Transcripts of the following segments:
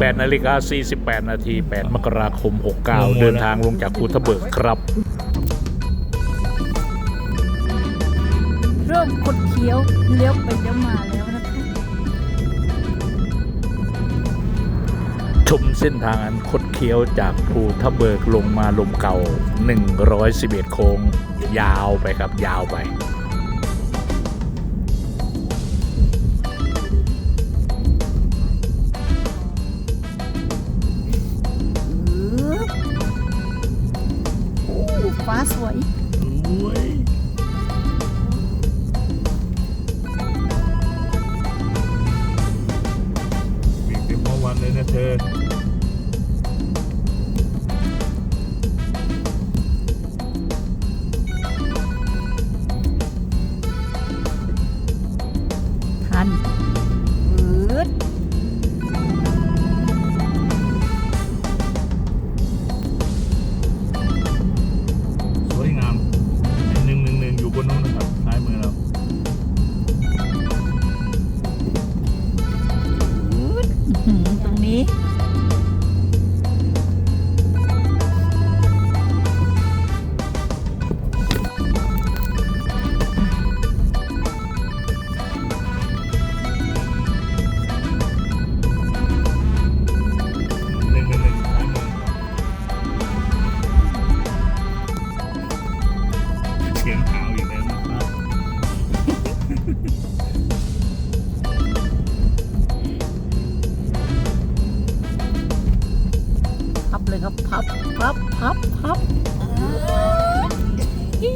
18นาฬิกา48 นาที 8 มกราคม 69 เดินทางลงจากภูทะเบิกครับ เริ่มคดเคี้ยวเลี้ยวไปเลี้ยวมาแล้วนะคะชมเส้นทางอันคดเคี้ยวจากภูทะเบิกลงมาลมเก่า 111 โค้ง ยาวไปครับยาวไป สวยปีกเต็มวันเลยนะเธอ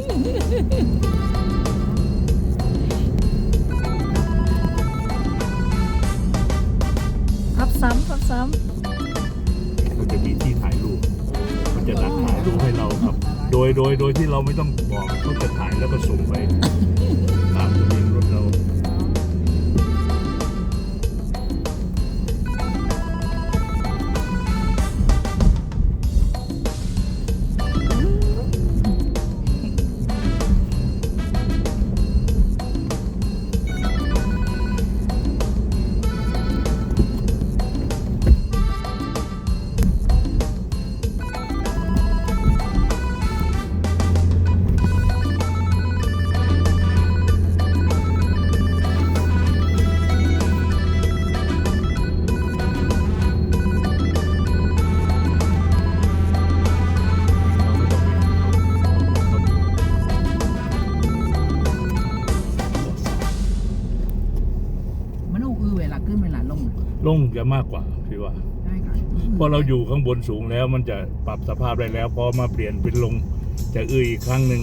พับซ้ำพับซ้มันจะมีที่ถ่ายรูป มันจะนัดถ่ายรูปให้เราครับ โดยโดยโดยที่เราไม่ต้องบอกก็จะถ่ายแล้วก็ส่งไป ลงจะมากกว่าพี่ว่าได้ค่ะพอเราอยู่ข้างบนสูงแล้วมันจะปรับสภาพได้แล้ว พอมาเปลี่ยนเป็นลงจะอื้ออีกครั้งหนึ่ง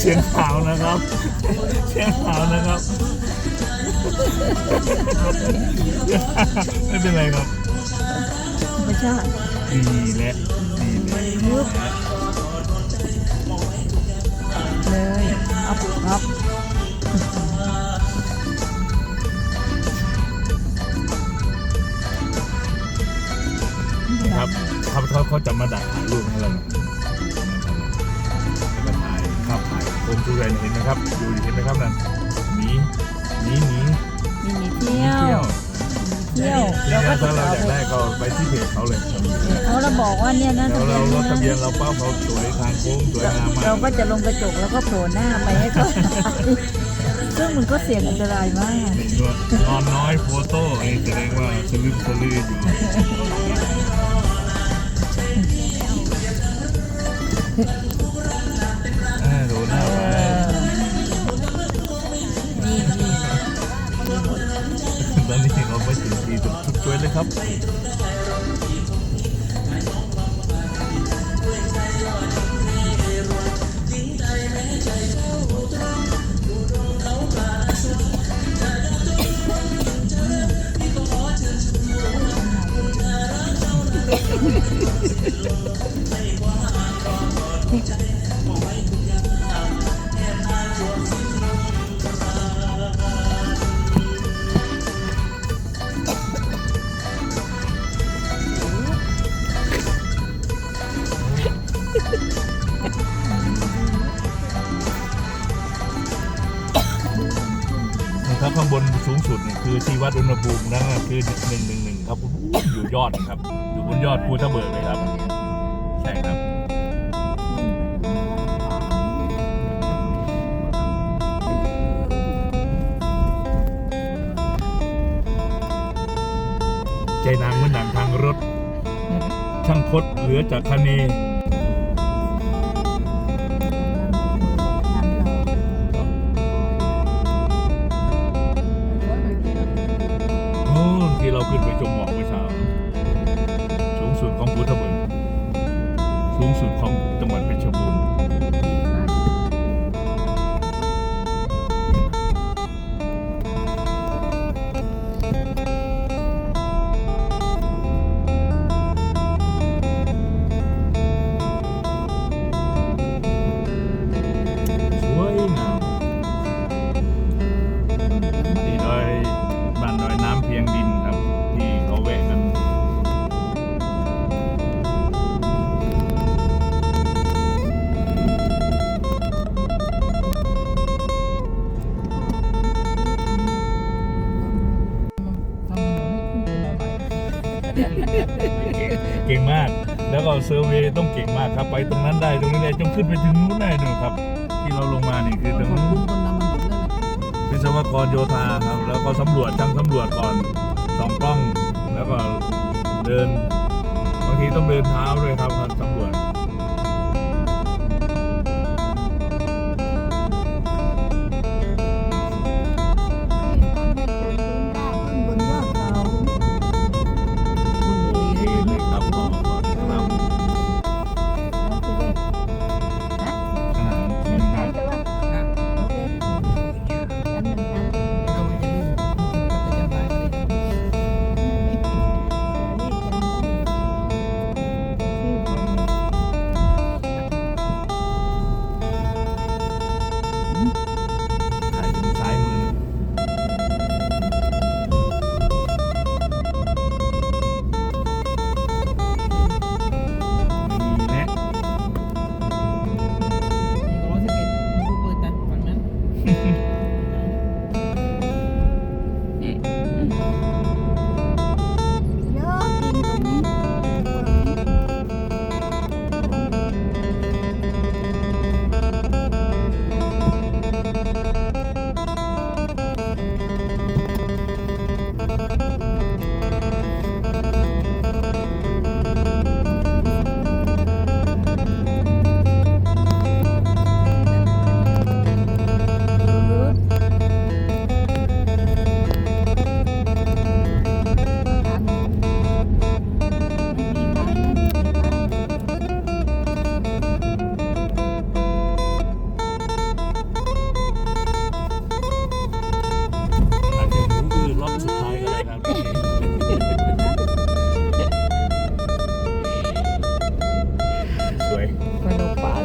เสียงขาวนะครับ เสียงขาวนะครับ ไม่เป็นไรครับไม่ใช่ดีและดีและยุบเลยอัพอัพครับเขาเขาเขาจะมาดักถ่ายรูปให้เราจะมา อะไรเห็นไหมครับ ดูเห็นไหมครับนั่นหมีหมีหมีมีมีเที่ยว เที่ยวแล้เราวก็ถ้าเราอยากได้ก็ไปที่เพจเขาเลยเขาเรบอกว่าเนี่ยนะแล้วเรารถทะเบียนเราป้าเขาสวยทางโค้งสวยงามมากเราก็จะลงกระจกแล้วก็โผล่หน้าไปให้เขาซึ่งมันก็เสี่ยงอันตรายมากนอนน้อยโฟโต้นี่แสดงว่าสลืมสลืมอยู่ ครับ ณภูมินั่นนะคือหนึ่งหนึ่งหนึ่งครับอยู่ยอดครับ อยู่บนยอดภูทับเบิกเลยครับ ใช่ครับใจนางเมือนหนังทางรถ ช่างคดเหลือจากคเน แล้วก็เซอร์เวย์ต้องเก่งมากครับ ไปตรงนั้นได้ตรงนี้ได้จนขึ้นไปถึงนู้นได้นู่นครับ ที่เราลงมานี่คือตรงนู้นณคนทำถนนเลยแหละวิศวกรโยธาครับ แล้วก็สำรวจช่างสำรวจก่อนสองกล้อง แล้วก็เดินบางทีต้องเดินเท้าด้วยครับสำรวจ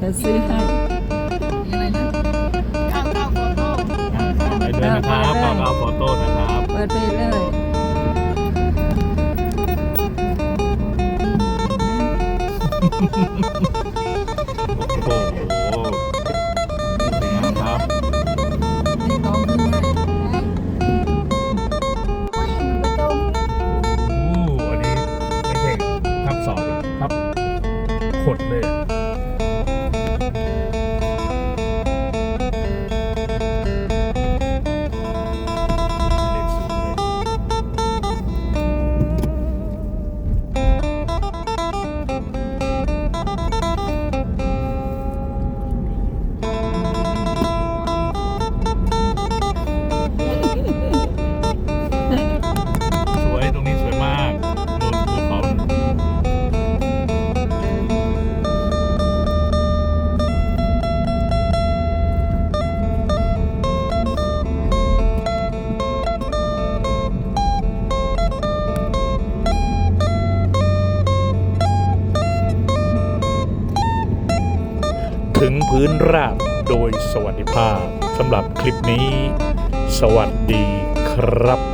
จะซื้อให้ไปด้วยนะครับก็เอาโฟโต้นะครับ เปิดไปเลย พื้นราบโดยสวัสดิภาพสำหรับคลิปนี้ สวัสดีครับ